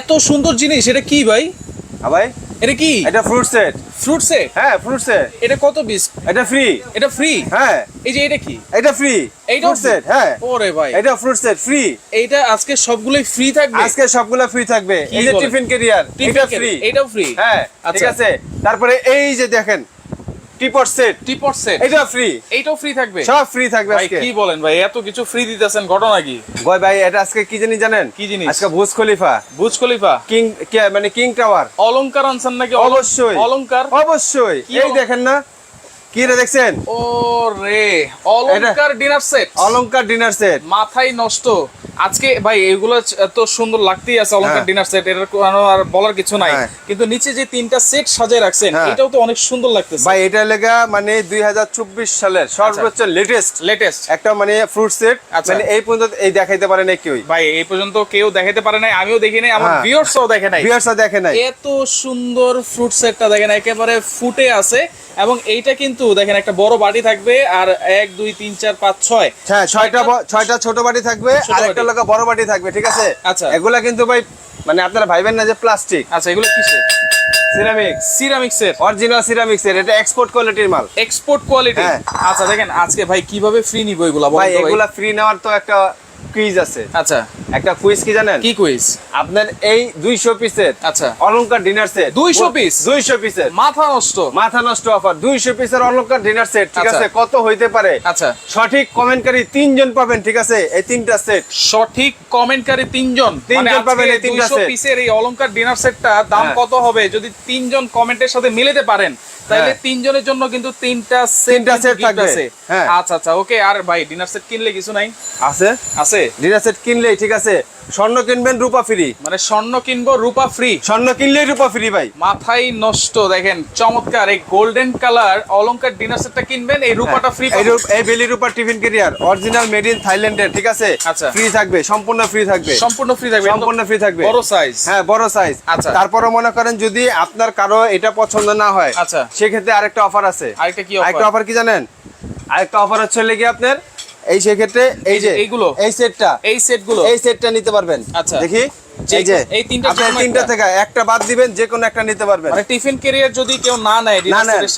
এত সুন্দর জিনিস এটা কি ভাই? হ্যাঁ ভাই। এটা কি? এটা ফ্রুট সেট ফ্রুট সেট হ্যাঁ ফ্রুট সেট এটা কত পিস এটা ফ্রি এটা ফ্রি হ্যাঁ। এই যে এটা কি? এটা ফ্রি ফ্রুট সেট হ্যাঁ। ওরে ভাই। এটা ফ্রুট সেট ফ্রি এইটা আজকে সবগুলোই ফ্রি থাকবে? আজকে সবগুলো ফ্রি থাকবে। এই যে টিফিন ক্যারিয়ার এটা ফ্রি এটাও ফ্রি হ্যাঁ ঠিক আচ্ছা। আছে। তারপরে এই যে দেখেন টিপট সেট টিপট সেট এটা ফ্রি এইটাও ফ্রি থাকবে? সব ফ্রি থাকবে ভাই আজকে। কি বলেন ভাই? এত কিছু ফ্রি দিতেছেন ঘটনা কি? ভাই ভাই এটা আজকে কি জানি জানেন? কি জিনিস? আজকে ভুজ খলিফা। Burj Khalifa? কিং কে- মানে কিং টাওয়ার। অলংকার আনছেন নাকি অবশ্যই। অলংকার? অবশ্যই। এই দেখেন না কি রে দেখছেন? ও রে অলংকার ডিনার সেট অলংকার ডিনার সেট মাথায় নষ্ট। আজকে ভাই এগুলো এত সুন্দর লাগতেই আছে অলংকার হ্যাঁ। ডিনার সেট এর কোনো আর বলার কিছু নাই। হ্যাঁ। কিন্তু নিচে যে তিনটা সেট সাজিয়ে রাখছেন হ্যাঁ। এটাও তো অনেক সুন্দর লাগতেছে। ভাই এটা লেগা মানে দুই সালের সর্বোচ্চ লেটেস্ট লেটেস্ট একটা মানে ফ্রুট সেট আচ্ছা। মানে এই পর্যন্ত এই দেখাইতে পারে না কেউ ভাই এই পর্যন্ত কেউ দেখাতে পারে নাই আমিও দেখি নাই আমার হ্যাঁ। ভিউয়ার্সও দেখে নাই। ভিউয়ার্সরা দেখে নাই। এত সুন্দর ফ্রুট সেটটা দেখেন একেবারে ফুটে আছে এবং এইটা কিন্তু দেখেন একটা বড় বাটি থাকবে আর এক দুই তিন চার পাঁচ ছয় হ্যাঁ ছয়টা ছয়টা ছোট বাটি থাকবে আর একটা। লগা বড় বাটি থাকবে ঠিক আছে আচ্ছা। এগুলা কিন্তু ভাই মানে আপনারা ভাইবেন না যে প্লাস্টিক আচ্ছা এগুলো কিসের সিরামিক সিরামিক্সের অরিজিনাল সিরামিক্স এটা এক্সপোর্ট কোয়ালিটির মাল এক্সপোর্ট কোয়ালিটি হ্যাঁ। আচ্ছা দেখেন আজকে ভাই কীভাবে ফ্রি নিব এগুলা ভাই? এগুলা ফ্রি নেওয়ার তো একটা কুইজ আছে। আচ্ছা। একটা কুইজ কি জানেন? কি কুইজ আপনার এই দুইশো পিসের আচ্ছা। অলংকার ডিনার সেট 200 piece? দুইশো পিসের মাথা নষ্ট। মাথা নষ্ট অফার দুইশো পিসের অলংকার ডিনার সেট ঠিক আচ্ছা। আছে? কত হইতে পারে? আচ্ছা। সঠিক কমেন্টকারী তিনজন পাবেন ঠিক আছে? এই তিনটা সেট সঠিক কমেন্টকারী তিনজন। তিনজন মানে পাবেন এই তিনটা 200 পিসের এই অলংকার ডিনার সেটটা দাম হ্যাঁ। কত হবে? যদি তিনজন কমেন্টের সাথে মিলাতে পারেন তাহলে হ্যাঁ। তিনজনের জন্য কিন্তু তিনটা set তিনটা gift থাকবে। হ্যাঁ। আচ্ছা আচ্ছা ওকে আর ভাই ডিনার সেট কিনলে কিছু নাই? আছে? আছে? ডিনার সেট কিনলেই ঠিক আছে? স্বর্ণ কিনবেন রূপা ফ্রি মানে স্বর্ণ কিনবো রূপা ফ্রি স্বর্ণ কিনলেই রূপা ফ্রি ভাই। মাথায় নষ্ট দেখেন চমৎকার। এই গোল্ডেন কালার অলংকার ডিনার সেটটা কিনবেন এই রূপাটা ফ্রি হ্যাঁ। এই এই বেলি রূপার tiffin carrier original made in থাইল্যান্ডের ঠিক আছে? আচ্ছা। ফ্রি থাকবে সম্পূর্ণ ফ্রি থাকবে। সম্পূর্ণ ফ্রি থাকবে সম্পূর্ণ ফ্রি থাকবে। বড় সাইজ হ্যাঁ বড় সাইজ আচ্ছা। তারপরে মনে করেন যদি আপনার কারও এটা পছন্দ না হয় আচ্ছা। সেক্ষেত্রে আরেকটা অফার আছে। আরেকটা কি offer? আরেকটা অফার কি জানেন? আরেকটা অফার হচ্ছে লেগে আপনার এই সেক্ষেত্রে এই যে এইগুলো? এই সেটটা এই সেটগুলো। এই সেটটা নিতে পারবেন। আচ্ছা। দেখি এই যে এই তিনটা আপনি তিনটা থেকে একটা বাদ দিবেন যে কোনো একটা নিতে পারবেন। মানে টিফিন ক্যারিয়ার যদি কেউ না নেয়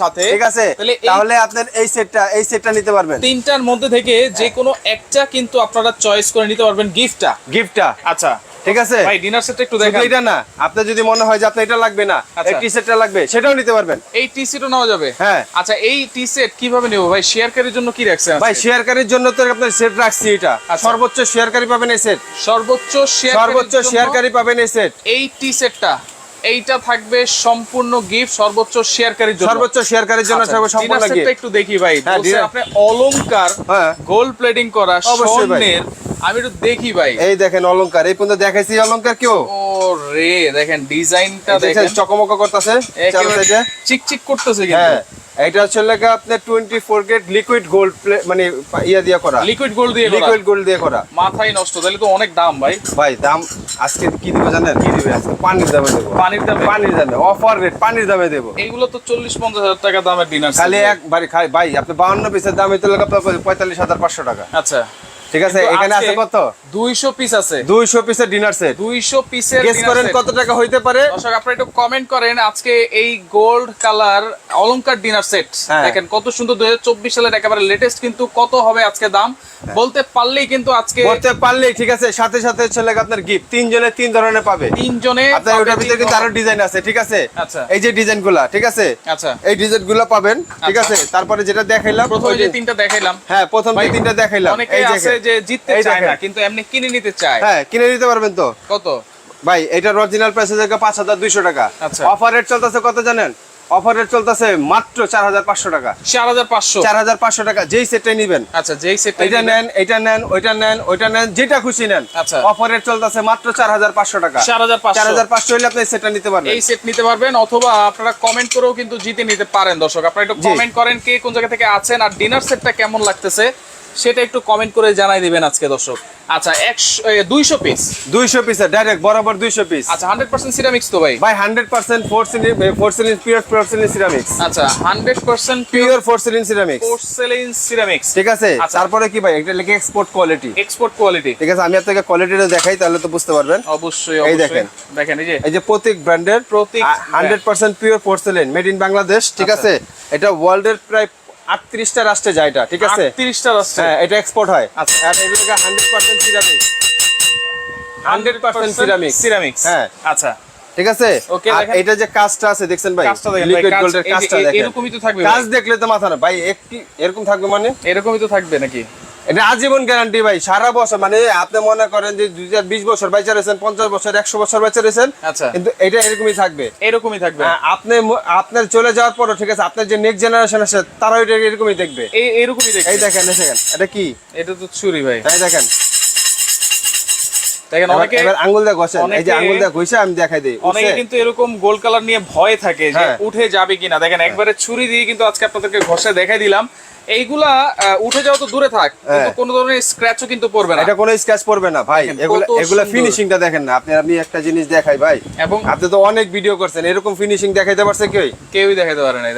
সাথে ঠিক আছে। তাহলে আপনার এই সেটটা এই সেটটা নিতে পারবেন। তিনটার মধ্যে থেকে যে কোনো একটা কিন্তু আপনারা চয়েস করে নিতে পারবেন গিফটটা গিফটটা আচ্ছা। ঠিক আছে? ভাই ডিনার সেটটা একটু দেখেন। এটা না আপনার যদি মনে হয় যে আপনার এটা লাগবে না। এই টি সেটটা লাগবে সেটাও নিতে পারবেন। এই টি সেটও নেওয়া যাবে? হ্যাঁ। আচ্ছা এই টি সেট কীভাবে নেব? ভাই শেয়ার কারির জন্য কি রাখছেন ভাই? শেয়ারকারীর জন্য তো আপনার সেট রাখছি এটা। আচ্ছা। সর্বোচ্চ শেয়ারকারী পাবেন এই সেট সর্বোচ্চ শেয়ার সর্বোচ্চ শেয়ারকারী পাবেন এই সেট এই টি সেটটা এইটা থাকবে সম্পূর্ণ গিফট সর্বোচ্চ শেয়ারকারীর জন্য। সর্বোচ্চ শেয়ারকারীর জন্য আচ্ছা, থাকবে সম্পূর্ণ setটা একটু দেখি ভাই। হ্যাঁ, আপনি অলংকার হ্যাঁ। গোল্ড প্লেটিং করা স্বর্ণের আমি একটু দেখি ভাই। এই দেখেন অলংকার এই পর্যন্ত দেখাইছি অলংকার কেউ? রে দেখেন ডিজাইনটা দেখেন চকমক করতেছে চিকচিক করতেছে হ্যাঁ এটা হচ্ছে আপনার টোয়েন্টি ফোর গেট লিকুইড গোল্ড মানে ইয়া দিয়ে করা। লিকুইড গোল্ড দিয়ে করা। লিকুইড গোল্ড দিয়ে করা। মাথায় নষ্ট তাহলে তো অনেক দাম ভাই। ভাই দাম আজকে কি দিব জানেন? কি দিবে? আজকে পানির দামে দেবো। পানির দামে? পানির দামে অফার রেট পানির দামে দেবো। এইগুলো তো চল্লিশ পঞ্চাশ হাজার টাকা দামের ডিনার খালি এক বাড়ি খাই ভাই আপনি বাউন্ন পিসের দাম হইতে লাগে আপনার পঁয়তাল্লিশ হাজার পাঁচশো টাকা। আচ্ছা। ঠিক আছে এখানে আছে কত? দুইশো পিস আছে। দুইশো পিসের ডিনার সেট দুইশো পিসের গেস করেন কত টাকা হইতে পারে? দর্শক আপনারা একটু কমেন্ট করেন আজকে এই গোল্ড কালার অলংকার ডিনার সেট হ্যাঁ। দেখেন কত সুন্দর দুই সালের একেবারে লেটেস্ট কিন্তু কত হবে আজকে দাম? বলতে পারলেই কিন্তু আজকে করতে পারলেই ঠিক আছে সাথে সাথে লাগে আপনার গিফট তিনজনে তিন ধরনের পাবে। তিনজনে আপনার ওটার ভিতরে তিন কিন্তু আরও ডিজাইন আছে ঠিক আছে? আচ্ছা। এই যে ডিজাইনগুলা ঠিক আছে? আচ্ছা। এই ডিজাইনগুলা পাবেন ঠিক আচ্ছা। আছে? তারপরে যেটা দেখাইলাম প্রথমে যে যে- তিনটা দেখাইলাম। হ্যাঁ প্রথম যে তিনটা দেখাইলাম এই দেখেন। যে জিততে চায় না কিন্তু এমনি কিনে নিতে চায়। হ্যাঁ কিনে নিতে পারবেন তো? কত? ভাই এটার অরিজিনাল প্রাইস হচ্ছে পাঁচ হাজার দুইশো টাকা। আচ্ছা। অফার রেট চলতেছে কত জানেন? অফার রেট চলতেছে মাত্র চার হাজার পাঁচশো টাকা। চার হাজার পাঁচশো? চার হাজার পাঁচশো টাকা যেই সেটটাই নিবেন। আচ্ছা যেই সেট এটা নেন এটা নেন ওইটা নেন ওইটা নেন যেটা খুশি নেন। আচ্ছা। অফার রেট চলতেছে মাত্র চার হাজার পাঁচশো টাকা। চার হাজার চার হাজার পাঁচশো হলে আপনি সেটটা নিতে পারবেন। এই সেট নিতে পারবেন অথবা আপনারা কমেন্ট করেও কিন্তু জিতে নিতে পারেন দর্শক। আপনারা একটু কমেন্ট করেন কে কোন জায়গা থেকে আছেন আর ডিনার সেটটা কেমন লাগতেছে। সেটা একটু কমেন্ট করে জানাই দিবেন আজকে দর্শক। আচ্ছা একশো দুইশো পিস দুইশো পিসের ডাইরেক্ট বরাবর দুইশো পিস আচ্ছা হান্ড্রেড পার্সেন্ট সিরামিক্স তো ভাই? ভাই hundred percent porcelain porcelain pure porcelain ceramics আচ্ছা hundred percent pure pure porcelain ceramics porcelain ceramics ঠিক আছে? আচ্ছা। তারপরে কি ভাই? এটা লেগে এক্সপোর্ট কোয়ালিটি এক্সপোর্ট কোয়ালিটি ঠিক আছে আমি আপনাকে কোয়ালিটিটা দেখাই তাহলে তো বুঝতে পারবেন। অবশ্যই এই দেখেন। দেখেন এই যে। এই যে প্রতীক ব্র্যান্ডের Prateek hundred percent pure porcelain made in Bangladesh ঠিক আচ্ছা। আছে? এটা ওয়ার্ল্ডের প্রায় আটত্রিশটা রাষ্ট্রে যায় এটা ঠিক আছে? 38টা রাষ্ট্রে? হ্যাঁ এটা এক্সপোর্ট হয়। আচ্ছা। আর এগুলোকে hundred percent ceramic hundred percent ceramic ceramic হ্যাঁ। আচ্ছা। ঠিক আছে? আর এটা যে কাজটা আছে দেখছেন ভাই? লিকুইড গোল্ডের কাজটা দেখেন। এরকমই তো থাকবে কাজ দেখলে তো মাথা না ভাই একটি এরকম থাকবে মানে? এরকমই তো থাকবে নাকি? এটা আজীবন গ্যারান্টি ভাই সারা বছর মানে আপনি মনে করেন যে দুই হাজার বিশ বছর বাইচা রয়েছেন পঞ্চাশ বছর একশো বছর বাইচা রয়েছেন আচ্ছা। কিন্তু এটা এরকমই থাকবে। এরকমই থাকবে। হ্যাঁ, আপনি আপনার চলে যাওয়ার পরও ঠিক আছে আপনার যে নেক্সট জেনারেশন আছে তারাও এটা এরকমই দেখবে। এই এরকমই দেখবে। এই দেখেন দেখেন এটা কি? এটা তো ছুরি ভাই। তাই দেখেন দেখেন অনেকে এবার আঙ্গুল দিয়ে ঘষেন এই যে আঙ্গুল দিয়ে ঘষে আমি দেখাই দিই অনেকে কিন্তু এরকম গোল্ড কালার নিয়ে ভয় থাকে যে হ্যাঁ। উঠে যাবে কিনা। দেখেন একবারে ছুরি দিয়ে কিন্তু আজকে আপনাদেরকে ঘষে দেখাই দিলাম। এইগুলা উঠে যাওয়া তো দূরে থাক কিন্তু হ্যাঁ। কোনো ধরনের স্ক্র্যাচও কিন্তু পড়বে না। এটা কোনো স্ক্র্যাচ পড়বে না ভাই। এগুলা এগুলা ফিনিশিংটা দেখেন না। আপনি আমি একটা জিনিস দেখাই ভাই। এবং আপনি তো অনেক ভিডিও করছেন এরকম ফিনিশিং দেখাইতে পারছে কেউ কেউই দেখাতে পারে না?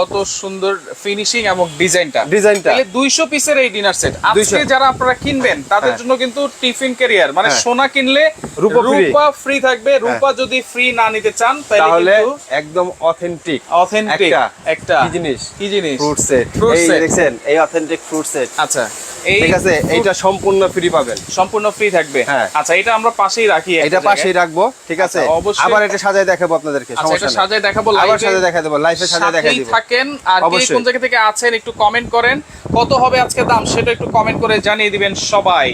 কত সুন্দর ফিনিশিং এবং ডিজাইনটা ডিজাইনটা তাহলে 200 পিসের এই ডিনার সেট আজকে যারা আপনারা কিনবেন তাদের হ্যাঁ। জন্য কিন্তু টিফিন ক্যারিয়ার মানে হ্যাঁ। সোনা কিনলে রূপা রূপা ফ্রি থাকবে। রূপা যদি ফ্রি না নিতে চান তাহলে একদম অথেন্টিক অথেন্টিক একটা। কি জিনিস? কি জিনিস? ফ্রুট সেট এই। দেখছেন এই অথেন্টিক ফ্রুট সেট আচ্ছা এই ঠিক আছে এইটা সম্পূর্ণ ফ্রি পাবেন। সম্পূর্ণ ফ্রি থাকবে। হ্যাঁ। আচ্ছা এটা আমরা পাশেই রাখি এটা পাশেই রাখব ঠিক আছে? আচ্ছা, অবশ্যই। আবার এটা সাজায় দেখাবো আপনাদেরকে আচ্ছা সমস্যা এটা সাজায় দেখাবো আবার সাজায় দেখা দেবো লাইফে সাজায় সাথেই দিব থাকেন। আর কে কোন জায়গা থেকে আছেন একটু কমেন্ট করেন। কত হবে আজকে দাম সেটা একটু কমেন্ট করে জানিয়ে দিবেন সবাই।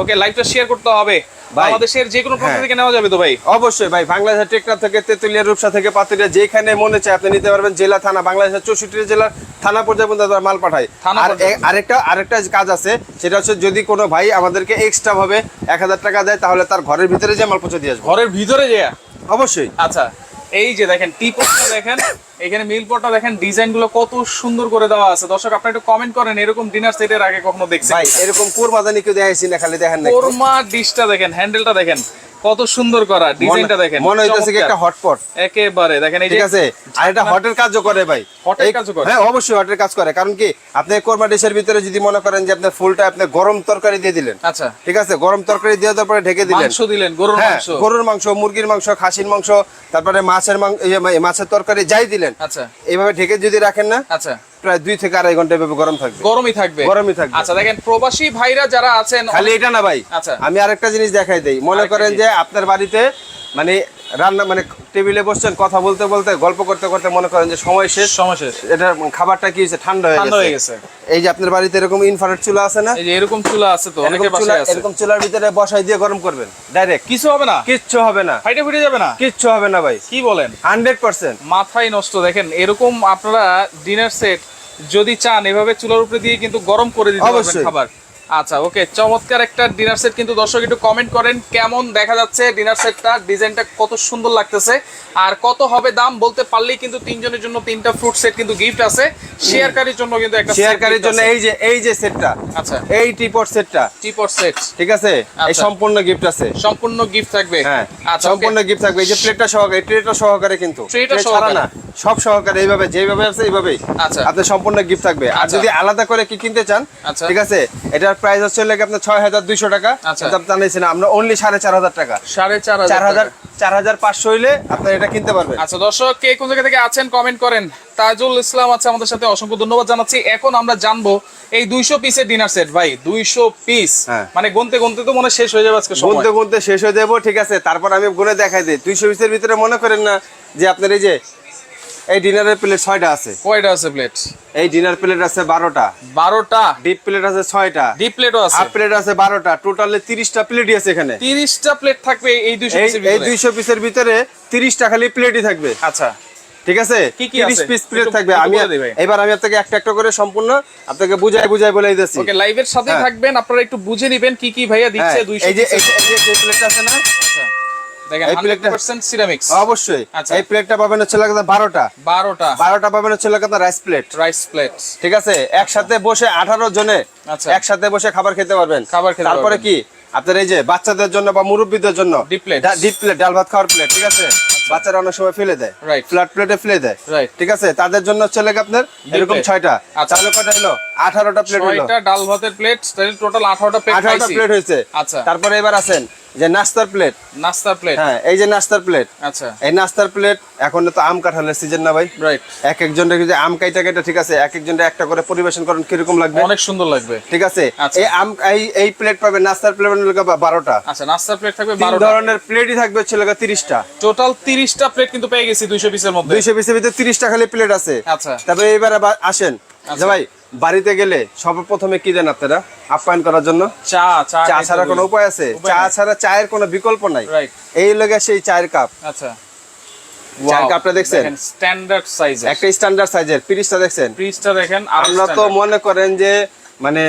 ওকে লাইভটা শেয়ার করতে হবে। বাংলাদেশের যে কোনো প্রান্ত হ্যাঁ। থেকে নেওয়া যাবে তো ভাই? অবশ্যই ভাই বাংলাদেশের টেকনা থেকে তেতুলিয়া রূপসা থেকে পাতুলিয়া যেখানে মনে চায় আপনি নিতে পারবেন জেলা থানা বাংলাদেশের চৌষট্টি জেলার থানা পর্যায়ে পর্যন্ত তারা মাল পাঠায়। আর আরেকটা আরেকটা কাজ আছে সেটা হচ্ছে যদি কোনো ভাই আমাদেরকে এক্সট্রা ভাবে এক হাজার টাকা দেয় তাহলে তার ঘরের ভিতরে যে মাল পৌঁছে দিয়ে আসব। ঘরের ভিতরে যে অবশ্যই। আচ্ছা। এই যে দেখেন টি পটটা দেখেন এখানে মিল পটটা দেখেন ডিজাইনগুলো কত সুন্দর করে দেওয়া আছে। দর্শক আপনি একটু কমেন্ট করেন এরকম ডিনার সেটের আগে কখনো দেখছেন ভাই এরকম কোরমা জানি কেউ দেখাইছি না খালি দেখেন না। কোরমা ডিশটা দেখেন হ্যান্ডেলটা দেখেন। কত সুন্দর করা ডিজাইনটা দেখেন মনে হইতেছে কি একটা হটপট একেবারে দেখেন এই ঠিক আছে? আর এটা হটের কাজও করে ভাই। হটের কাজও করে? হ্যাঁ অবশ্যই হটের কাজ করে। কারণ কি আপনি কোরমা ডিশের ভিতরে যদি মনে করেন যে আপনি ফুলটা আপনি গরম তরকারি দিয়ে দিলেন। আচ্ছা। ঠিক আছে? গরম তরকারি দিয়ে দেওয়ার পরে ঢেকে দিলেন। মাংস দিলেন গরুর হ্যাঁ মাংস। গরুর মাংস মুরগির মাংস খাসির মাংস তারপরে মাছের মাংস মাছের তরকারি যাই দিলেন। আচ্ছা। এইভাবে ঢেকে যদি রাখেন না আচ্ছা। প্রায় দুই থেকে আড়াই ঘণ্টা এভাবে গরম থাকবে গরমই থাকবে গরমই থাকবে। আচ্ছা দেখেন প্রবাসী ভাইরা যারা আছেন খালি এটা না ভাই আচ্ছা। আমি আরেকটা জিনিস দেখাই দিই মনে করেন যে আপনার বাড়িতে মানে রান্না মানে টেবিলে বসছেন কথা বলতে বলতে গল্প করতে করতে মনে করেন যে সময় শেষ। সময় শেষ। এটা খাবারটা কি হয়েছে? ঠান্ডা হয়ে গেছে। এই যে আপনার বাড়িতে এরকম ইনফ্রারেড চুলা আছে না? এই যে এরকম চুলা আছে তো চুলা বাসায় আছে। এরকম চুলার ভিতরে বসাই দিয়ে গরম করবেন ডাইরেক্ট কিছু হবে না? কিচ্ছু হবে না। ফাইটে ফুটে যাবে না? কিচ্ছু হবে না ভাই। কি বলেন? Hundred percent. মাথায় নষ্ট দেখেন এরকম আপনারা ডিনার সেট যদি চান এভাবে চুলার উপরে দিয়ে কিন্তু গরম করে দিতে পারবেন। খাবার। আচ্ছা ওকে চমৎকার একটা ডিনার সেট কিন্তু দর্শক একটু কমেন্ট করেন কেমন দেখা যাচ্ছে ডিনার সেটটা ডিজাইনটা কত সুন্দর লাগতেছে আর কত হবে দাম বলতে পারলেই কিন্তু তিনজনের জন্য তিনটা ফ্রুট সেট কিন্তু গিফট আছে। শেয়ারকারীর জন্য কিন্তু একটা শেয়ারকারীর জন্য এই যে এই যে সেটটা আচ্ছা। এই টিপট সেটটা টিপট সেট ঠিক আছে? এই আচ্ছা। সম্পূর্ণ গিফট আছে। সম্পূর্ণ গিফট থাকবে। হ্যাঁ আচ্ছা সম্পূর্ণ গিফট থাকবে। এই যে প্লেটটা সহকারে ট্রেটা সহকারে কিন্তু। ট্রেটা সহকারে। না সব সহকারে এইভাবে যেভাবে আছে এইভাবেই আচ্ছা। আপনার সম্পূর্ণ গিফট থাকবে। আর আচ্ছা। যদি আলাদা করে কি কিনতে চান আচ্ছা। ঠিক আছে? এটার প্রাইস হচ্ছে লাগে আপনার ছয় হাজার দুইশো টাকা। আচ্ছা। আমরা অনলি সাড়ে চার হাজার টাকা। সাড়ে চার চার হাজার চার হাজার পাঁচশো হইলে আপনি এটা কিনতে পারবেন। আচ্ছা দর্শক কে কোন জায়গা থেকে আছেন কমেন্ট করেন। তাজুল ইসলাম আছে আমাদের সাথে অসংখ্য ধন্যবাদ জানাচ্ছি। এখন আমরা জানব এই দুইশো পিসের ডিনার সেট ভাই দুইশো পিস হ্যাঁ। মানে গুনতে গুনতে তো মনে শেষ হয়ে যাবে আজকে গুনতে গুনতে শেষ হয়ে যাব ঠিক আছে। তারপর আমি গুনে দেখাই দিই। দুইশো পিসের ভিতরে মনে করেন না যে আপনার এই যে এই ডিনারের প্লেট ছয়টা আছে। কয়টা আছে প্লেট? এই ডিনার প্লেট আছে বারোটা। বারোটা? ডিপ প্লেট আছে ছয়টা। ডিপ প্লেটও আছে? হাফ প্লেট আছে বারোটা। টোটালি তিরিশটা প্লেটই আছে এখানে। তিরিশটা প্লেট থাকবে এই দুইশো এই দুইশো পিসের ভিতরে? তিরিশটা খালি প্লেটই থাকবে। আচ্ছা। ঠিক আছে? কি কি তিরিশ আছে? পিস প্লেট থাকবে। আমি এবার আমি আপনাকে একটা একটা করে সম্পূর্ণ আপনাকে বুঝাই বুঝাই বলে দিতেছি। ওকে লাইভের সাথে হ্যাঁ। থাকবেন। আপনারা একটু বুঝে নিবেন কি কি ভাইয়া দিচ্ছে হ্যাঁ, দুইশো এই যে এই যে- এই যে প্লেট আছে না? আচ্ছা। দেখেন 100% সিরামিক্স অবশ্যই। আচ্ছা। এই প্লেটটা পাবেন হচ্ছে লাগে বারোটা। 12টা বারোটা পাবেন হচ্ছে লাগে রাইস প্লেট রাইস প্লেট ঠিক আছে? একসাথে বসে আঠারো জনে আচ্ছা। একসাথে বসে খাবার খেতে পারবেন। খাবার খেতে তারপরে কি? আপনার এই যে বাচ্চাদের জন্য বা মুরব্বীদের জন্য। ডিপ প্লেট ডাল ভাত খাওয়ার প্লেট ঠিক আছে? বাচ্চারা অনেক সময় ফেলে দেয়. ফ্ল্যাট প্লেটে ফেলে দেয়. ঠিক আছে? তাদের জন্য হচ্ছে লাগে আপনার এরকম ছয়টা। আচ্ছা। তাহলে কয়টা হলো? আঠারোটা প্লেট হলো। ডাল ভাতের প্লেট টোটাল 18টা প্লেট আঠারোটা প্লেট হয়েছে। আচ্ছা। তারপরে এবার আছেন যে নাস্তার প্লেট নাস্তার প্লেট হ্যাঁ এই যে নাস্তার প্লেট আচ্ছা। এই নাস্তার প্লেট এখন তো আম কাঁঠালের সিজন না ভাই। রাইট এক একজনের যে আম কাইটা কাইটা ঠিক আছে এক একজনের একটা করে পরিবেশন করেন কীরকম লাগবে? অনেক সুন্দর লাগবে। ঠিক আছে? আচ্ছা। এই আম এই এই প্লেট পাবে নাস্তার প্লেট বারোটা। আচ্ছা নাস্তার প্লেট থাকবে 12টা ধরনের প্লেটই থাকবে হচ্ছে লাগা তিরিশটা। টোটাল 30টা প্লেট কিন্তু পেয়ে গেছি 200 পিসের মধ্যে। দুইশো পিসের ভিতরে তিরিশটা খালি প্লেট আছে। আচ্ছা। তারপরে এবার আসেন। যে ভাই বাড়িতে গেলে সর্বপ্রথমে কি দেন আপনারা? আপ্যায়ন করার জন্য? চা চা চা ছাড়া কোনো উপায় আছে? চা ছাড়া চায়ের কোনো বিকল্প নাই। এই লগে সেই চায়ের কাপ। আচ্ছা। চায়ের কাপটা দেখছেন? স্ট্যান্ডার্ড সাইজ একটা স্ট্যান্ডার্ড সাইজের পিরিশটা দেখছেন? ফ্রিজটা দেখেন আর আমরা তো মনে করেন যে মানে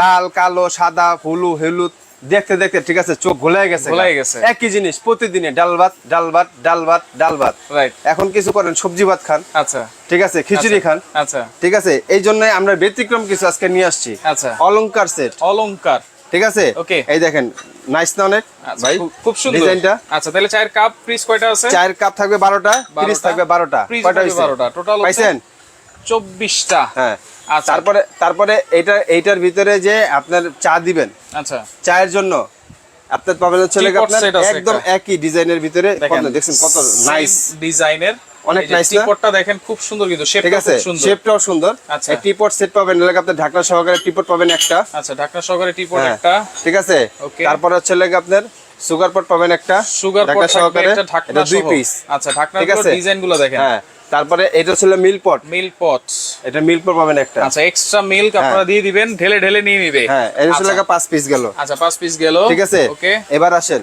লাল কালো সাদা হলু হলুদ দেখতে দেখতে ঠিক আছে চোখ ঘোলাই গেছে ঘোলাই গেছে। একই জিনিস প্রতিদিনে ডাল ভাত ডাল ভাত ডাল ভাত ডাল ভাত। রাইট এখন কিছু করেন সবজি ভাত খান। আচ্ছা। ঠিক আছে খিচুড়ি খান। আচ্ছা। ঠিক আছে এই জন্য আমরা ব্যতিক্রম কিছু আজকে নিয়ে আসছি। আচ্ছা। অলংকার সেট। অলংকার। ঠিক আছে? ওকে। এই দেখেন নাইস না অনেক? আচ্ছা, ভাই খুব- সুন্দর। ডিজাইনটা? আচ্ছা তাহলে চায়ের কাপ ফ্রিজ কয়টা আছে? চায়ের কাপ থাকবে বারোটা পিরিস থাকবে বারোটা। ফ্রিজ কয়টা থাকবে হয়েছে 12টা টোটাল পাইছেন? 24টা হ্যাঁ। আচ্ছা তারপরে তারপরে এটা এইটার ভিতরে যে আপনার চা দিবেন আচ্ছা। চায়ের জন্য আপনার পাবেন হচ্ছে একদম একই ডিজাইনের ভিতরে দেখছেন কত নাইস ডিজাইনের। অনেক nice না? টিপটটা দেখেন খুব সুন্দর কিন্তু শেপটা খুব সুন্দর। শেপটাও সুন্দর। আচ্ছা। টিপট সেট পাবেন লাগে আপনার ঢাকনা সহকারে টিপট পাবেন একটা? আচ্ছা ঢাকনা সহকারে টিপট হ্যাঁ, একটা। ঠিক আছে. তারপর হচ্ছে লাগে আপনার সুগার পট পাবেন একটা সুগার পট সহকারে। এটা দুই পিস আচ্ছা গুলো দেখেন। হ্যাঁ তারপরে এটা ছিল মিল পট মিল পট এটা মিল পট পাবেন একটা। আচ্ছা এক্সট্রা মিল্ক আপনারা দিয়ে দিবেন ঢেলে ঢেলে নিয়ে নিবে। হ্যাঁ এটা ছিল আচ্ছা। পাঁচ পিস গেল। আচ্ছা পাঁচ পিস গেল। ঠিক আছে? ওকে এবার আসেন।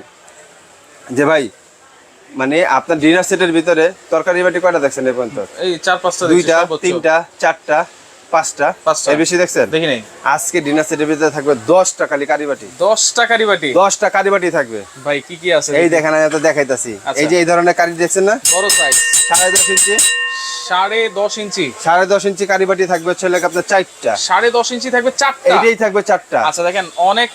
যে ভাই মানে আপনার ডিনার সেটের ভিতরে তরকারি বাটি কয়টা দেখছেন এই পর্যন্ত? এই চার পাঁচটা দুইটা। তিনটা চারটা। পাঁচটা। এর বেশি দেখছেন? আজকে ডিনার সেটের ভিতরে থাকবে দশটা খালি কারি বাটি। দশ টাকারই বাটি? দশটা কারি বাটি থাকবে। ভাই কি কি আছে? এই দেখেন আমি তো দেখাইতাছি। আচ্ছা। এই যে এই ধরনের কারি দেখছেন না? বড় সাইজ সাড়ে দশ ইঞ্চি। সাড়ে দশ ইঞ্চি। সাড়ে দশ ইঞ্চি কারি বাটি থাকবে হচ্ছে আপনার চারটা। সাড়ে দশ ইঞ্চি থাকবে চারটা। এইটাই থাকবে চারটা। আচ্ছা দেখেন অনেক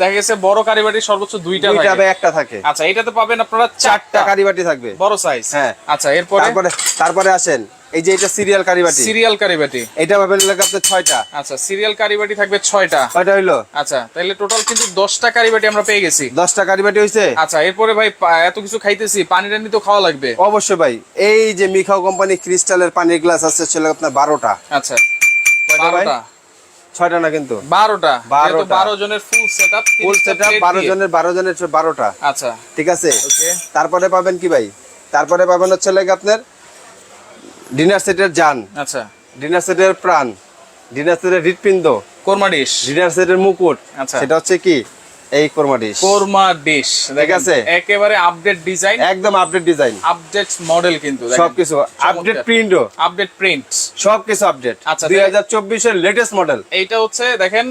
দেখা গেছে বড় কারি বাটি সর্বোচ্চ দুইটা দুইটা বা একটা থাকে। আচ্ছা এটাতে পাবেন আপনারা চারটা চারটা। কারি বাটি থাকবে। বড় সাইজ হ্যাঁ। আচ্ছা এরপরে? তারপরে আসেন। এই যে এটা সিরিয়াল কারি বাটি। সিরিয়াল কারি বাটি। এটা পাবেন লাগে আপনার ছয়টা। আচ্ছা সিরিয়াল কারি বাটি থাকবে ছয়টা। কয়টা হইল? আচ্ছা তাহলে টোটাল কিন্তু দশটা কারি বাটি আমরা পেয়ে গেছি। দশটা কারি বাটি হয়েছে আচ্ছা এরপরে ভাই এত কিছু খাইতেছি পানি টানি তো খাওয়া লাগবে। অবশ্যই ভাই। এই যে মিখাও কোম্পানি ক্রিস্টালের পানির গ্লাস আছে ছিল আপনার বারোটা। আচ্ছা কয়টা ভাই? বারোটা। ছয়টা না কিন্তু? বারোটা। বারোটা। বারো জনের full set up full set বারো জনের বারো জনের বারোটা। আচ্ছা। ঠিক আছে? তারপরে পাবেন কি ভাই? তারপরে পাবেন হচ্ছে লাগে আপনার ডিনার সেটের জান আচ্ছা। ডিনার সেটের প্রাণ ডিনার সেটের হৃৎপিণ্ড কোরমা ডিশ। ডিনার সেটের মুকুট আচ্ছা। সেটা হচ্ছে কি? এই কোরমা ডিশ। কোরমা ডিশ ঠিক আছে। একেবারে আপডেট ডিজাইন একদম আপডেট ডিজাইন আপডেট মডেল কিন্তু সবকিছু আপডেট প্রিন্টও আপডেট প্রিন্ট সবকিছু আপডেট আচ্ছা, দুই হাজার চব্বিশের লেটেস্ট মডেল এইটা হচ্ছে দেখেন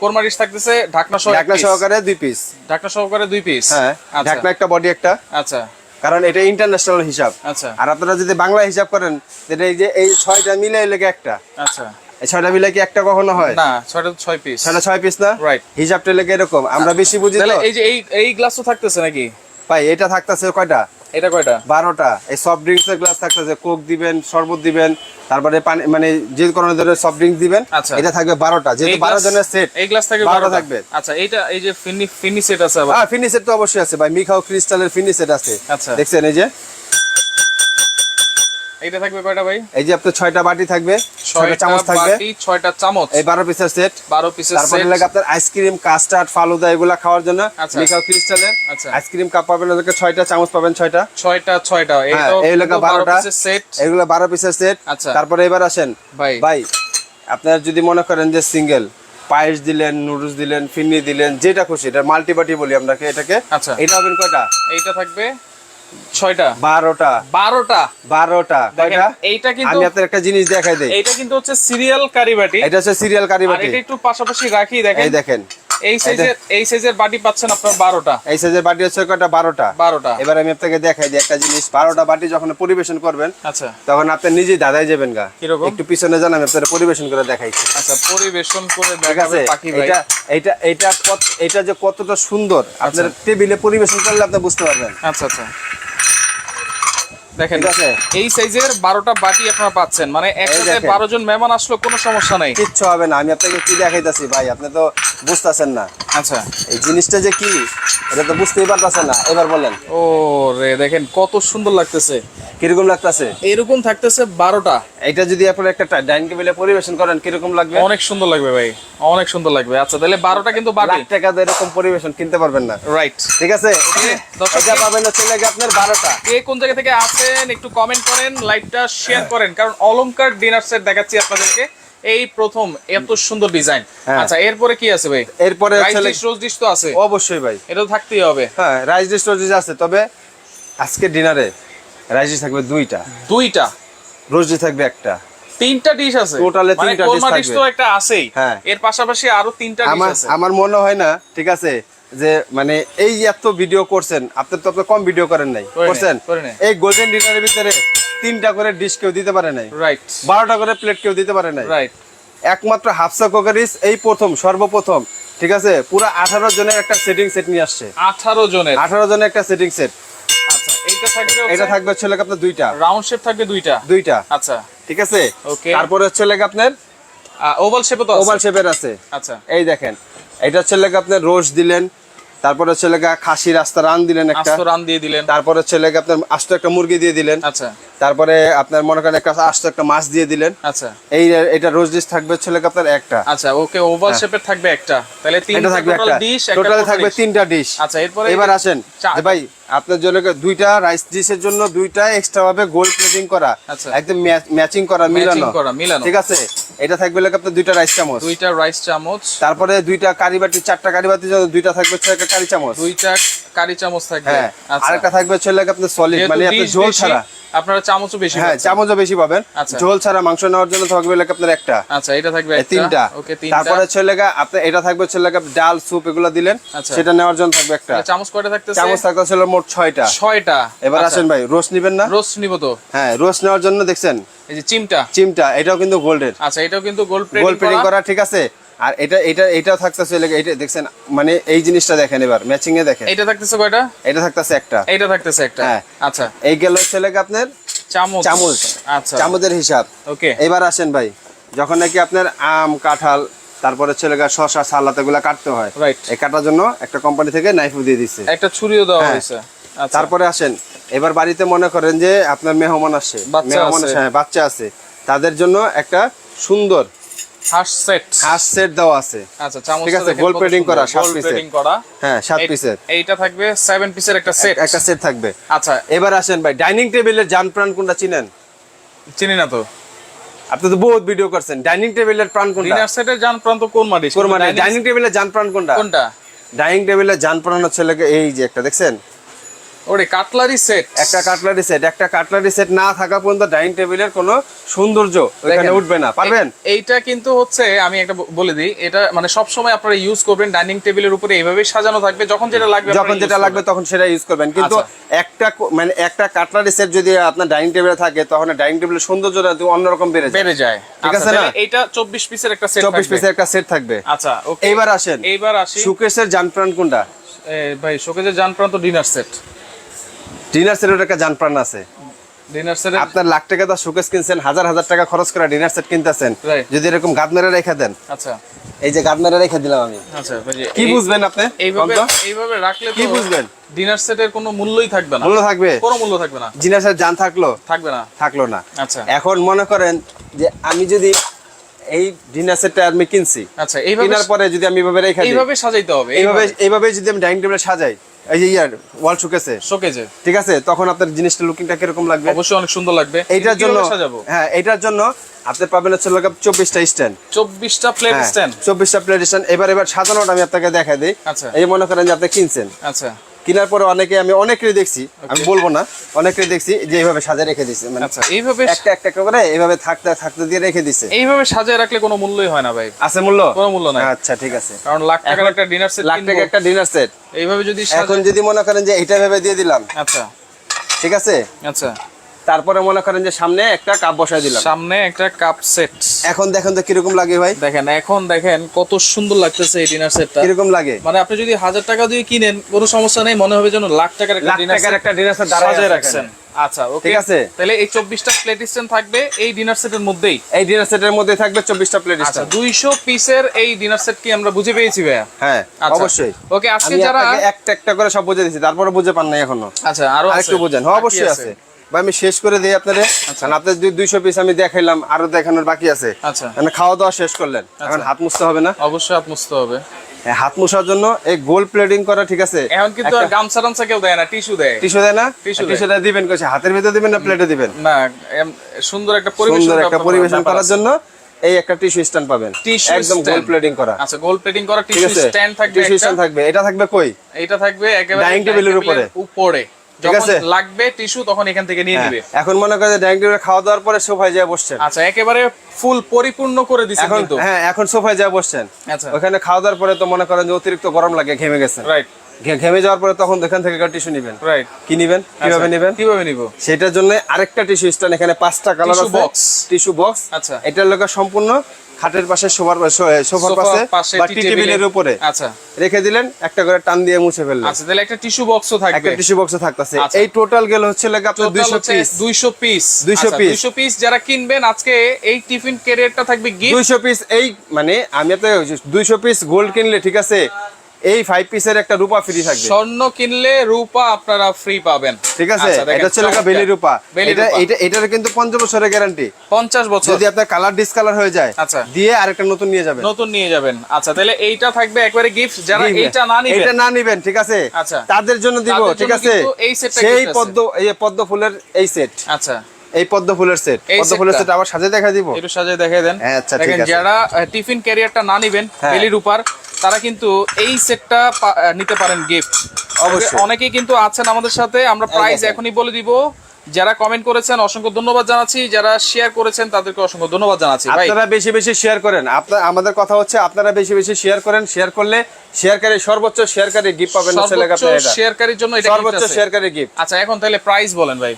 কোরমা ডিশ থাকতেছে ঢাকনা সহ ঢাকনা সহকারে দুই পিস ঢাকনা সহকারে দুই পিস হ্যাঁ আচ্ছা। ঢাকনা একটা বডি একটা। আচ্ছা। কারণ এটা ইন্টারন্যাশনাল হিসাব। আচ্ছা। আর আপনারা যদি বাংলা হিসাব করেন তাহলে এই যে এই ছয়টা মিলে লেগে একটা। আচ্ছা। এই ছয়টা মিলে কি একটা কখনো হয়? না ছয়টা ছয় পিস ছয়টা ছয় পিস না? রাইট হিসাবটা লেগে এরকম। আমরা বেশি বুঝি এই যে এই এই গ্লাস তো থাকতেছে নাকি? ভাই এটা থাকতেছে কয়টা? এটা কয়টা? বারোটা। এই সফট ড্রিঙ্কস এর গ্লাস থাকতেছে কোক দিবেন শরবত দিবেন তারপরে পানি মানে যে কোনো ধরনের সফট ড্রিঙ্ক দিবেন আচ্ছা। এটা থাকবে বারোটা। যেহেতু এই বারো glass- জনের সেট এই গ্লাস থাকবে 12টা 12টা থাকবে। আচ্ছা এইটা এই যে ফিনি ফিনি সেট আছে আবার? হ্যাঁ ফিনিশের তো অবশ্যই আছে ভাই। মিখাও ক্রিস্টালের ফিনিশের আছে। আচ্ছা। দেখছেন এই যে? থাকবে কয়টা ভাই? এই যে আপনার ছয়টা বাটি থাকবে ছয়টা চামচ থাকবে। ছয়টা চামচ। এই বারো পিসের সেট বারো পিসের তারপরে লাগে আপনার আইসক্রিম কাস্টার্ড ফালুদা এগুলা খাওয়ার জন্য। ক্রিস্টালের আচ্ছা। আইসক্রিম কাপ পাবেন ওদেরকে ছয়টা চামচ পাবেন ছয়টা। ছয়টা ছয়টা। হ্যাঁ, এই বারো বারোটা। সেট এগুলো বারো পিসের সেট আচ্ছা। তারপরে এবার আসেন। ভাই। ভাই আপনার যদি মনে করেন যে সিঙ্গেল পায়েস দিলেন নুডলস দিলেন ফিন্নি দিলেন যেটা খুশি এটা মাল্টিপার্টি বলি আপনাকে এটাকে। আচ্ছা। এটা হবেন কয়টা? এইটা থাকবে ছয়টা? বারোটা। বারোটা? বারোটা। এইটা কিন্তু আমি আপনার একটা জিনিস দেখাই দেই। এইটা কিন্তু হচ্ছে সিরিয়াল কারি বাটি এটা হচ্ছে সিরিয়াল কারি আর বাটি এটা একটু পাশাপাশি রাখি দেখেন। এই দেখেন। এই সাইজের এই সাইজের বাটি পাচ্ছেন আপনার বারোটা। এই সাইজের বাটি হচ্ছে কয়টা? বারোটা। বারোটা। এবার আমি আপনাকে দেখাই দিই একটা জিনিস। বারোটা বাটি যখন পরিবেশন করবেন আচ্ছা। তখন আপনি নিজে দাদাই যাবেন গা? একটু পিছনে যান আমি আপনার পরিবেশন করে দেখাইছি। আচ্ছা পরিবেশন করে দেখাবে পাখি ভাই। এটা এটা এটা কত এটা যে কতটা সুন্দর। আপনার টেবিলে পরিবেশন করলে আপনি বুঝতে পারবেন। আচ্ছা আচ্ছা। দেখেন এই সাইজের বারোটা বাটি আপনারা পাচ্ছেন। মানে একসাথে বারো জন মেহমান আসলো কোনো সমস্যা নাই। কিচ্ছু হবে না। আমি আপনাকে কি দেখাইতাছি ভাই? আপনি তো বুঝতেছেন না। আচ্ছা। এই জিনিসটা যে কি এটা তো বুঝতেই পারতেছেন না। এবার বলেন। ও রে দেখেন কত সুন্দর লাগতেছে। কীরকম লাগতেছে? এরকম থাকতেছে বারোটা। এটা যদি আপনার একটা ডাইনিং টেবিলে পরিবেশন করেন কীরকম লাগবে? অনেক সুন্দর লাগবে ভাই। অনেক সুন্দর লাগবে। আচ্ছা তাহলে বারোটা কিন্তু বাটি। টাকা এরকম পরিবেশন কিনতে পারবেন না। রাইট ঠিক আছে? এটা পাবেন হচ্ছে লাগে আপনার বারোটা। কে কোন জায়গা থেকে আছেন একটু কমেন্ট করেন লাইভটা শেয়ার করেন কারণ অলংকার ডিনার সেট দেখাচ্ছি আপনাদেরকে। এই প্রথম এত সুন্দর ডিজাইন হ্যাঁ। আচ্ছা এরপরে কি আছে ভাই? এরপরে রোজ ডিশ তো আছে। অবশ্যই ভাই। এটা থাকতেই হবে। হ্যাঁ রাইস ডিশ রোজ ডিশ আছে তবে আজকে ডিনারে রাইস ডিশ থাকবে দুইটা। দুইটা? রোজ ডিশ থাকবে একটা। তিনটা ডিশ আছে? এ মানে তিনটা ডিশ থাকবে। তো একটা আছেই। হ্যাঁ। এর পাশাপাশি আরও তিনটা ডিশ আছে। আমার মনে হয় না ঠিক আছে? যে মানে এই এত ভিডিও করছেন আপনি তো আপনি কম ভিডিও করেন নাই। করছেন? এই গোল্ডেন ডিনারের ভিতরে তিনটা করে ডিশ কেউ দিতে পারে নাই। রাইট বারোটা করে প্লেট কেউ দিতে পারে নাই। রাইট একমাত্র হাফসা কোকারিস এই প্রথম সর্বপ্রথম। ঠিক আছে? পুরো আঠারো জনের একটা সেটিং সেট নিয়ে আসছে। আঠারো জনের। আঠারো জনের একটা সেটিং সেট আচ্ছা এইটা থাকবে এটা থাকবে হচ্ছে আপনার দুইটা। রাউন্ড শেপ থাকবে দুইটা? দুইটা। আচ্ছা। ঠিক আছে. তারপরে হচ্ছে লাগে আপনার ওভাল শেপে তো ওভাল শেপের আছে। আচ্ছা। এই দেখেন এটা হচ্ছে লাগে আপনার রোজ দিলেন তারপরে ছেলেকে খাসি রাস্তা রান দিলেন একটা। রান দিয়ে দিলেন। তারপরে ছেলেকে আপনার আস্ত একটা মুরগি দিয়ে দিলেন। আচ্ছা। তারপরে আপনার মনে করেন একটা আস্ত একটা মাছ দিয়ে দিলেন। আচ্ছা। এই এটা রোজ ডিশ থাকবে হচ্ছে লাগে আপনার একটা। আচ্ছা ওকে ওভাল শেপের থাকবে একটা। তাহলে তিনটা হ্যাঁ। থাকবে একটা। ডিশ টোটাল থাকবে তিনটা ডিশ আচ্ছা এরপরে এবার আসেন। ভাই আপনার জন্য দুইটা রাইস ডিশের জন্য দুইটা এক্সট্রা ভাবে গোল্ড প্লেটিং করা। আচ্ছা। একদম ম্যাচিং করা মিলানো। ঠিক আছে? এটা থাকবে লাগে আপনার দুইটা রাইস চামচ। দুইটা রাইস চামচ। তারপরে দুইটা কারি বাটি চারটা কারি বাটি জন্য দুইটা থাকবে হচ্ছে একটা কারি চামচ। দুইটা কারি চামচ থাকবে। হ্যাঁ আচ্ছা। আরেকটা থাকবে হচ্ছে লাগে আপনার সলিড মানে আপনার ঝোল ছাড়া। আপনারা চামচও বেশি হ্যাঁ চামচও বেশি পাবেন। আচ্ছা। ঝোল ছাড়া মাংস নেওয়ার জন্য থাকবে লাগে আপনার একটা। আচ্ছা এটা থাকবে তিনটা। ওকে তারপরে হচ্ছে লেগা আপনি এটা থাকবে হচ্ছে লেগা ডাল স্যুপ এগুলো দিলেন। আচ্ছা। সেটা নেওয়ার জন্য থাকবে একটা। চামচ কয়টা থাকতেছে? চামচ থাকতে ছিল মোট ছয়টা। ছয়টা। এবার আচ্ছা, আসেন ভাই রোস্ট নিবেন না? রোস্ট নিব তো? হ্যাঁ রোস্ট নেওয়ার জন্য দেখছেন? এই যে চিমটা? চিমটা এটাও কিন্তু গোল্ডের। আচ্ছা এটাও কিন্তু গোল্ড প্লেটিং গোল্ড প্লেটিং করা। ঠিক আছে? আর এটা এটা এটা থাকতেছে লেগে এটা দেখছেন মানে এই জিনিসটা দেখেন এবার ম্যাচিং এ দেখেন। এটা থাকতেছে কয়টা? এটা থাকতেছে একটা। এটা থাকতেছে একটা। হ্যাঁ। আচ্ছা। এই গেল হচ্ছে আপনার চামচ। আচ্ছা। চামচের হিসাব। ওকে এবার আসেন ভাই যখন নাকি আপনার আম কাঁঠাল তারপরে ছেলেগা শশা সালাদগুলা কাটতে হয় রাইট এই কাটার জন্য একটা কোম্পানি থেকে নাইফও দিয়ে দিচ্ছে একটা ছুরিও দেওয়া হ্যাঁ। হয়েছে। আচ্ছা। তারপরে আসেন এবার বাড়িতে মনে করেন যে আপনার মেহমান আসে মেহমান হ্যাঁ বাচ্চা আছে। তাদের জন্য একটা সুন্দর হাঁস সেট। হাঁস সেট দেওয়া আছে। আচ্ছা চামচ ঠিক আছে, gold plating করা, সাত গোল্ড প্লেটিং করা। হ্যাঁ সাত পিসের এইটা থাকবে সেভেন পিসের একটা সেট একটা সেট থাকবে। আচ্ছা। এবার আসেন ভাই ডাইনিং টেবিলের জান প্রাণ কোনটা চিনেন? চিনি না তো। আপনি তো বহুত ভিডিও করছেন। ডাইনিং টেবিলের প্রাণ কোনটা? ডিনার সেটের কোন মাটি? কোরবানি ডাইনিং টেবিলের কোনটা? কোনটা? ডাইনিং টেবিলের জান প্রাণ হচ্ছে এই যে একটা দেখছেন? ওরে কাটলারি সেট। একটা কাটলারি সেট একটা কাটলারি সেট না থাকা পর্যন্ত ডাইনিং টেবিলের কোনো সৌন্দর্য দেখেন, উঠবে না পারবেন? এইটা কিন্তু হচ্ছে আমি একটা বলে দিই এটা মানে সব সময় আপনারা ইউজ করবেন ডাইনিং টেবিলের উপরে এইভাবেই সাজানো থাকবে যখন যেটা লাগবে যখন যেটা লাগবে তখন সেটা ইউজ করবেন। কিন্তু আচ্ছা। একটা মানে একটা কাটলারি সেট যদি আপনার ডাইনিং টেবিলে থাকে তখন ডাইনিং টেবিলের সৌন্দর্যটা অন্যরকম বেড়ে যায়। বেড়ে যায়। ঠিক আচ্ছা, আছে না? এইটা 24 পিসের একটা সেট চব্বিশ পিসের একটা সেট থাকবে। আচ্ছা ওকে এইবার আসেন। এইবার আসি। সুকেশের জান প্রাণ কোনটা ভাই শোকেজের জান প্রান্ত ডিনার সেট ডিনার সেটের একটা জান প্রাণ আছে ডিনার সেটের আপনার লাখ টাকা তো শোকেস কিনছেন হাজার হাজার টাকা খরচ করে ডিনার সেট কিনতেছেন। যদি এরকম গাদ মেরে রেখে দেন। আচ্ছা। এই যে গাদ মেরে রেখে দিলাম আমি। আচ্ছা কি বুঝবেন আপনি এইভাবে এইভাবে রাখলে কি বুঝবেন? ডিনার সেটের কোনো মূল্যই থাকবে না। মূল্য থাকবে? কোনো মূল্য থাকবে না। ডিনার সেট জান থাকল? থাকবে না। থাকল না। আচ্ছা। এখন মনে করেন যে আমি যদি এই ডিনার সেটটা আমি কিনছি আচ্ছা এইভাবে কেনার পরে যদি আমি এভাবে রেখে দিই এইভাবে সাজাইতে হবে এইভাবে। এইভাবে যদি আমি ডাইনিং টেবিলে সাজাই এই যে ইয়ার ওয়াল শোকেসে শোকেজে ঠিক আছে তখন আপনার জিনিসটা লুকিংটা কীরকম লাগবে? অবশ্যই অনেক সুন্দর লাগবে। এইটার জন্য হ্যাঁ এইটার জন্য আপনি পাবেন হচ্ছে লোক চব্বিশটা স্ট্যান্ড 24টা প্লেট স্ট্যান্ড চব্বিশটা প্লেট স্ট্যান্ড এবার এবার সাজানোটা আমি আপনাকে দেখা দিই। আচ্ছা। এই মনে করেন যে আপনি কিনছেন। আচ্ছা। কেনার পরে অনেকে আমি অনেকে দেখছি আমি বলব না অনেকে দেখছি যে এইভাবে সাজা রেখে দিছে মানে আচ্ছা এইভাবে একটা একটা করে এইভাবে থাকতে থাকতে দিয়ে রেখে দিছে। এইভাবে সাজিয়ে রাখলে কোনো মূল্যই হয় না ভাই। আছে মূল্য? কোনো মূল্য নাই। আচ্ছা ঠিক আছে। কারণ লাখ টাকার একটা ডিনার সেট লাখ টাকার একটা ডিনার সেট এইভাবে যদি এখন যদি মনে করেন যে এটা ভেবে দিয়ে দিলাম। আচ্ছা। ঠিক আছে? আচ্ছা। তারপরে মনে করেন যে সামনে একটা কাপ বসায় দিলাম। সামনে একটা কাপ সেট এখন দেখেন তো কীরকম লাগে ভাই? দেখেন এখন দেখেন কত সুন্দর লাগতেছে এই ডিনার সেটটা কীরকম লাগে? মানে আপনি যদি হাজার টাকা দিয়ে কিনেন কোনো সমস্যা নেই মনে হবে যেন লাখ টাকার একটা ডিনার টাকার সেট একটা ডিনার সেট দাঁড়ায় রাখছেন। আচ্ছা ওকে ঠিক আছে। তাহলে এই চব্বিশটা প্লেট স্ট্যান্ড থাকবে এই ডিনার সেটের মধ্যেই। এই ডিনার সেটের মধ্যে থাকবে চব্বিশটা প্লেট আচ্ছা দুইশো পিসের এই ডিনার সেট কি আমরা বুঝে পেয়েছি ভাইয়া? হ্যাঁ আচ্ছা। অবশ্যই। ওকে আজকে যারা একটা একটা করে সব বুঝে দিচ্ছি তারপরে বুঝে পান নাই এখনও। আচ্ছা আরও আরেকটু বুঝেন। হ্যাঁ অবশ্যই আছে। আমি শেষ করে দিই আপনাদের কারণ আপনাদের দুই দুইশো পিস আমি দেখাইলাম আরও দেখানোর বাকি আছে। আচ্ছা। মানে খাওয়া দাওয়া শেষ করলেন। এখন হাত মুছতে হবে না? অবশ্যই হাত মুছতে হবে। হাত মুছার জন্য এই গোল প্লেটিং করা ঠিক আছে? এখন কিন্তু আর গামছা টামছা কেউ দেয় না টিস্যু দেয়। টিস্যু দেয় না। টিস্যুটা দিবেন কইছে হাতের ভিতরে দিবেন না প্লেটে দিবেন? না সুন্দর একটা পরিবেশন সুন্দর একটা পরিবেশন করার জন্য এই একটা টিস্যু স্ট্যান্ড পাবেন। একদম গোল। প্লেটিং করা। আচ্ছা গোল প্লেটিং করা টিস্যু স্ট্যান্ড থাকবে টিস্যু স্ট্যান্ড থাকবে। এটা থাকবে কই? এটা থাকবে একেবারে Dining টেবিলের উপরে। উপরে। ঠিক আছে? লাগবে টিস্যু তখন এখান থেকে নিয়ে হ্যাঁ, এখন মনে করেন ডাইনিং টেবিলে খাওয়া দাওয়ার পরে সোফায় যায় বসছেন। আচ্ছা একেবারে ফুল পরিপূর্ণ করে কিন্তু। হ্যাঁ এখন সোফায় যায় বসছেন। আচ্ছা। ওখানে খাওয়া দাওয়ার পরে তো মনে করেন যে অতিরিক্ত গরম লাগে ঘেমে গেছে রাইট ঘেমে যাওয়ার পরে তখন এখান থেকে টিস্যু নেবেন। রাইট কি নিবেন? কীভাবে নেবেন? কীভাবে নিব? সেটার জন্য আরেকটা টিস্যু স্ট্যান্ড এখানে পাঁচটা কালার আছে। box। টিস্যু বক্স আচ্ছা। এটার লোক সম্পূর্ণ খাটের পাশে সোফার সোফার সোফার পাশে পাশে বা টি টেবিলের উপরে। আচ্ছা। রেখে দিলেন একটা করে টান দিয়ে মুছে ফেললেন। আচ্ছা তাহলে একটা টিস্যু বক্সও থাকবে। একটা টিস্যু বক্সে থাকতেছে। আচ্ছা। এই টোটাল গেল হচ্ছে লাগে আপনার দুইশো পিস 200 পিস 200 পিস 200 পিস যারা কিনবেন আজকে এই টিফিন ক্যারিয়ারটা থাকবে গিফট দুইশো পিস এই মানে আমি তো দুইশো পিস গোল্ড কিনলে ঠিক আছে? এই ফাইভ পিসের একটা রূপা ফ্রি থাকবে। স্বর্ণ কিনলে রূপা আপনারা ফ্রি পাবেন। ঠিক আছে? আচ্ছা, এটা হচ্ছে লেখা বেলি রূপা। এটা এটা এটার কিন্তু পঞ্চাশ বছরের গ্যারান্টি 50 বছর। যদি আপনার কালার ডিসকালার হয়ে যায় আচ্ছা। দিয়ে আরেকটা নতুন নিয়ে যাবেন। নতুন নিয়ে যাবেন। আচ্ছা তাহলে এইটা থাকবে একবারে গিফট যারা এইটা না নিবেন এইটা না নিবেন ঠিক আছে? আচ্ছা। তাদের জন্য দিব ঠিক আছে? এই সেটটা সেই পদ্ম এই পদ্ম ফুলের এই সেট আচ্ছা। এই পদ্ম ফুলের সেট পদ্ম ফুলের সেট আবার সাজে দেখা দিব। একটু সাজিয়ে দেখাই দেন। হ্যাঁ, আচ্ছা, ঠিক আছে। যারা টিফিন ক্যারিয়ারটা না নিবেন হ্যাঁ। বেলি রূপার তারা কিন্তু এই সেটটা নিতে পারেন গিফট অবশ্যই। অনেকেই কিন্তু আছেন আমাদের সাথে আমরা প্রাইস এখনই বলে দিব। যারা কমেন্ট করেছেন অসংখ্য ধন্যবাদ জানাচ্ছি। যারা শেয়ার করেছেন তাদেরকে অসংখ্য ধন্যবাদ জানাচ্ছি। আপনারা বেশি বেশি শেয়ার করেন। আপনার আমাদের কথা হচ্ছে আপনারা বেশি বেশি শেয়ার করেন। শেয়ার করলে শেয়ারকারী সর্বোচ্চ শেয়ারকারী গিফট পাবেন আপনার শেয়ারকারীর জন্য সর্বোচ্চ। শেয়ারকারী গিফট আচ্ছা এখন তাহলে প্রাইস বলেন ভাই।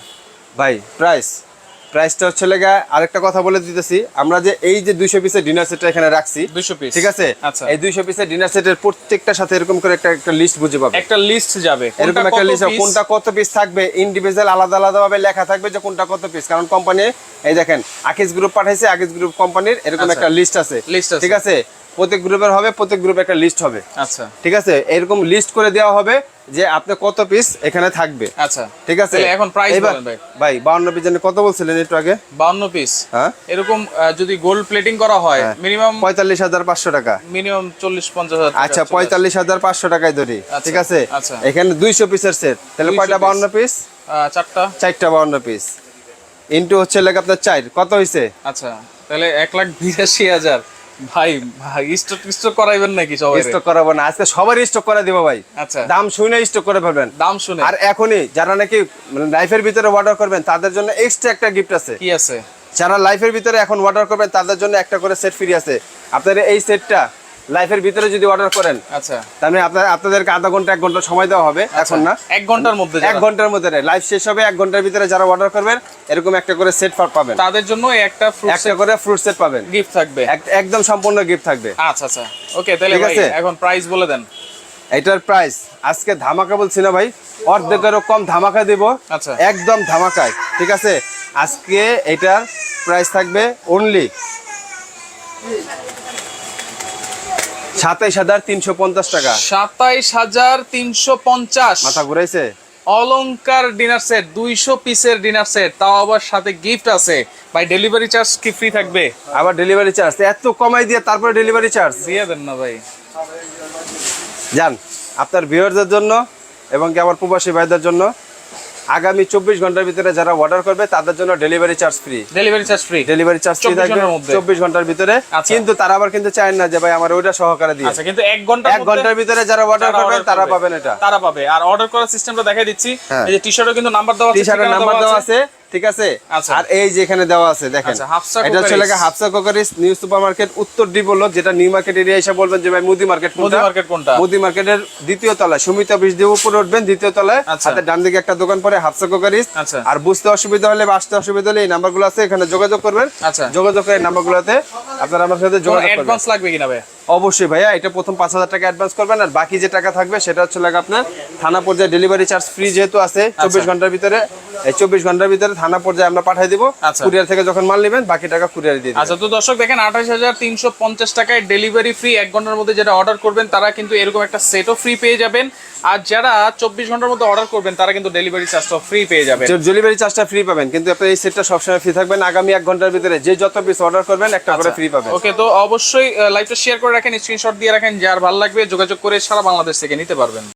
ভাই প্রাইস প্রাইসটা হচ্ছে লেগা আরেকটা কথা বলে দিতেছি। আমরা যে এই যে দুইশো পিসের ডিনার সেটটা এখানে রাখছি 200 পিস ঠিক আছে? আচ্ছা। এই দুইশো পিসের ডিনার সেটের প্রত্যেকটার সাথে এরকম করে একটা একটা লিস্ট বুঝে পাবে। একটা লিস্ট যাবে। এরকম একটা লিস্ট কোনটা কত পিস থাকবে? ইন্ডিভিজুয়াল আলাদা আলাদা ভাবে লেখা থাকবে যে কোনটা কত পিস কারণ কোম্পানি এই দেখেন আকিস গ্রুপ পাঠাইছে আকিস গ্রুপ কোম্পানির এরকম আচ্ছা। একটা লিস্ট আছে। আছে। ঠিক আছে? প্রত্যেক গ্রুপের হবে প্রত্যেক গ্রুপে একটা লিস্ট হবে। আচ্ছা। ঠিক আছে? এরকম লিস্ট করে দেওয়া হবে যে আপনি কত পিস এখানে থাকবে। আচ্ছা। ঠিক আছে? এখন প্রাইস বলেন ভাই। ভাই বাউন্ন পিস জন্য কত বলছিলেন একটু আগে? 52 পিস হ্যাঁ। এরকম যদি গোল্ড প্লেটিং করা হয় হ্যাঁ। মিনিমাম পঁয়তাল্লিশ হাজার পাঁচশো টাকা। মিনিমাম চল্লিশ পঞ্চাশ হাজার টাকা আচ্ছা চলে আসে। পঁয়তাল্লিশ হাজার পাঁচশো টাকায় ধরি। আচ্ছা, ঠিক আছে? আচ্ছা। এখানে দুইশো পিসের সেট তাহলে 200 কয়টা piece। বাউন্ন পিস চারটা। চারটা বাউন্ন পিস ইন্টু হচ্ছে লেগে আপনার চার। কত হয়েছে আচ্ছা তাহলে এক লাখ বিরাশি হাজার। ভাই স্টক স্টক করাইবেন নাকি সবাই স্টক করাবো না আজকে সবারই স্টক করে দিব ভাই। আচ্ছা। দাম শুনে স্টক করে ফেলবেন। দাম শুনে আর এখনই যারা নাকি লাইফের ভিতরে অর্ডার করবেন তাদের জন্য এক্সট্রা একটা গিফট আছে। কি আছে? যারা লাইফের ভিতরে এখন অর্ডার করবেন তাদের জন্য একটা করে সেট ফ্রি আছে। আপনাদের এই সেটটা লাইফের ভিতরে যদি অর্ডার করেন আচ্ছা। তাহলে আপনার আপনাদেরকে আধা ঘণ্টা এক ঘণ্টা সময় দেওয়া হবে। এখন না? এক ঘণ্টার মধ্যে এক ঘণ্টার মধ্যে লাইভ শেষ হবে এক ঘণ্টার ভিতরে যারা অর্ডার করবেন এরকম একটা করে সেট পাবেন। তাদের জন্য একটা একটা করে ফ্রুট সেট পাবেন। গিফট থাকবে। একদম সম্পূর্ণ গিফট থাকবে। আচ্ছা আচ্ছা। ওকে তাহলে ভাই? এখন প্রাইস বলে দেন। এটার প্রাইস আজকে ধামাকা বলছি না ভাই অর্ধেকেরও কম ধামাকা দেব। আচ্ছা। একদম ধামাকায় ঠিক আছে? আজকে এটার প্রাইস থাকবে অনলি সাতাইশ হাজার তিনশো পঞ্চাশ টাকা। সাতাইশ হাজার তিনশো পঞ্চাশ। মাথা ঘুরাইছে? অলংকার ডিনার সেট দুইশো পিসের ডিনার সেট তাও আবার সাথে গিফট আছে। ভাই ডেলিভারি চার্জ কি ফ্রি থাকবে? আবার ডেলিভারি চার্জ এত কমাই দিয়ে তারপরে ডেলিভারি চার্জ দিয়ে দেন না ভাই। যান আপনার ভিউয়ারদের জন্য এবং কি আমার প্রবাসী ভাইদের জন্য আগামী চব্বিশ ঘণ্টার ভিতরে যারা অর্ডার করবে তাদের জন্য delivery charge free delivery charge free delivery charge free থাকবে চব্বিশ ঘণ্টার ভিতরে। আচ্ছা। কিন্তু তারা আবার কিন্তু চায় না যে ভাই আমার ওইটা সহকারে দিয়ে। আচ্ছা কিন্তু এক ঘণ্টা এক ঘণ্টার ভিতরে যারা অর্ডার করবে তারা পাবেন এটা। তারা পাবে। আর অর্ডার করার সিস্টেমটা দেখাই দিচ্ছি। হ্যাঁ। এই যে টি-শার্টও কিন্তু নাম্বার দেওয়া আছে টি শার্টের নাম্বার দেওয়া আছে। ঠিক আছে আচ্ছা। আর এই যে এখানে দেওয়া আছে দেখেন আচ্ছা, এটা হচ্ছে। লেখা Hafsa crockeries new super market উত্তর ডি হলো যেটা নিউ মার্কেট এরিয়া এসে বলবেন যে ভাই মুদি মার্কেট মুদি মার্কেট কোনটা? মুদি মার্কেটের দ্বিতীয় তলায় সুমিতা বিশ দিয়ে উপরে উঠবেন দ্বিতীয় তলায় সাথে হাতে ডান দিকে একটা দোকান পরে হাফসা কোকারিস আচ্ছা। আর বুঝতে অসুবিধা হলে বা আসতে অসুবিধা হলে এই নাম্বারগুলো আছে এখানে যোগাযোগ করবেন আচ্ছা। যোগাযোগ করে নাম্বারগুলোতে আপনারা আমার সাথে যোগাযোগ অ্যাডভান্স লাগবে কিনা ভাই? অবশ্যই ভাইয়া এটা প্রথম পাঁচ হাজার টাকা অ্যাডভান্স করবেন আর বাকি যে টাকা থাকবে সেটা হচ্ছে লাগে আপনার থানা পর্যায়ে ডেলিভারি চার্জ ফ্রি যেহেতু আছে চব্বিশ ঘণ্টার ভিতরে এই চব্বিশ ঘণ্টার ভিতরে থানা পর্যায়ে আমরা পাঠিয়ে দিব। আচ্ছা। কুরিয়ার থেকে যখন মাল নেবেন বাকি টাকা কুরিয়ার দিয়ে আচ্ছা তো দর্শক দেখেন আঠাশ হাজার তিনশো পঞ্চাশ টাকায় ডেলিভারি ফ্রি এক ঘণ্টার মধ্যে যেটা অর্ডার করবেন তারা কিন্তু এরকম একটা সেটও ফ্রি পেয়ে যাবেন। আর যারা চব্বিশ ঘণ্টার মধ্যে অর্ডার করবেন তারা কিন্তু ডেলিভারি চার্জটাও ফ্রি পেয়ে যাবেন। ডেলিভারি চার্জটা ফ্রি পাবেন কিন্তু আপনার এই সেটটা সবসময় ফ্রি থাকবেন আগামী এক ঘণ্টার ভিতরে যে যত পিস অর্ডার করবেন একটা করে ফ্রি ওকে, তো অবশ্যই লাইভটা শেয়ার করে রাখেন স্ক্রিনশট দিয়ে রাখেন, যার ভালো লাগবে যোগাযোগ করে সারা বাংলাদেশ থেকে নিতে পারবেন।